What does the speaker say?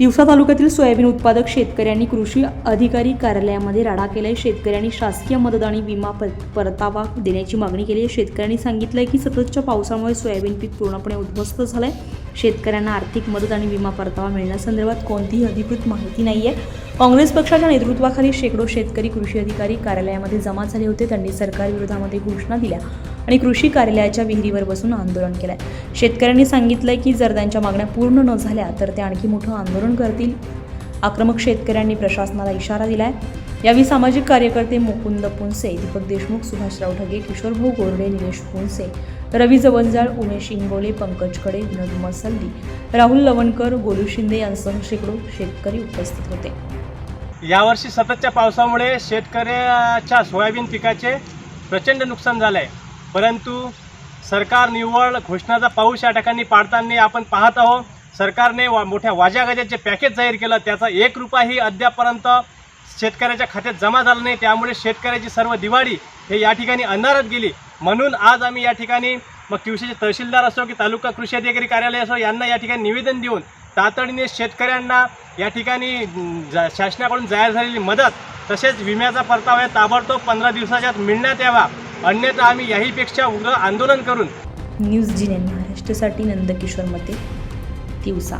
तिवसा तालुक्यातील सोयाबीन उत्पादक शेतकऱ्यांनी कृषी अधिकारी कार्यालयामध्ये राडा केलाय. शेतकऱ्यांनी शासकीय मदत आणि विमा परतावा देण्याची मागणी केली आहे. शेतकऱ्यांनी सांगितलंय की सततच्या पावसामुळे सोयाबीन पीक पूर्णपणे उद्ध्वस्त झालंय. शेतकऱ्यांना आर्थिक मदत आणि विमा परतावा मिळण्यासंदर्भात कोणतीही अधिकृत माहिती नाही आहे काँग्रेस पक्षाच्या नेतृत्वाखाली शेकडो शेतकरी कृषी अधिकारी कार्यालयामध्ये जमा झाले होते. त्यांनी सरकारविरोधामध्ये घोषणा दिल्या. आणि कृषी कार्यालयाच्या विहिरीवर बसून आंदोलन केलं आहे शेतकऱ्यांनी सांगितलंय की जर त्यांच्या मागण्या पूर्ण न झाल्या तर ते आणखी मोठं आंदोलन करतील. आक्रमक शेतकऱ्यांनी प्रशासनाला इशारा दिलाय. यावेळी सामाजिक कार्यकर्ते मुकुंद पुनसे दीपक देशमुख सुभाषराव ढगे किशोरभाऊ गोरडे निलेश पुनसे रवी जवंजाळ उमेश इंगोले पंकज खडे विनोद मसल्ली राहुल लवणकर गोलू शिंदे यांसह शेकडो शेतकरी उपस्थित होते. यावर्षी सततच्या पावसामुळे शेतकऱ्याच्या सोयाबीन पिकाचे प्रचंड नुकसान झालं आहे परंतु सरकार निव्वळ घोषणाचा पाऊस या ठिकाणी पाडताना आपण पाहत आहोत. सरकारने वा मोठ्या वाजागाजाचे पॅकेज जाहीर केलं. त्याचा एक रुपयाही अद्यापर्यंत शेतकऱ्याच्या खात्यात जमा झाला नाही. त्यामुळे शेतकऱ्याची सर्व दिवाळी हे या ठिकाणी अंधारात गेली. म्हणून आज आम्ही या ठिकाणी मग तिवशीचे तहसीलदार असो की तालुका कृषी अधिकारी कार्यालय असो यांना या ठिकाणी निवेदन देऊन तातडीने शेतकऱ्यांना या ठिकाणी जा शासनाकडून जाहीर झालेली मदत तसेच विम्याचा परतावा ताबडतोब पंधरा दिवसाच्यात मिळण्यात यावा. अन्यथा आम्ही याहीपेक्षा उग्र आंदोलन करून न्यूज जी महाराष्ट्रासाठी नंदकिशोर मते दिवसा.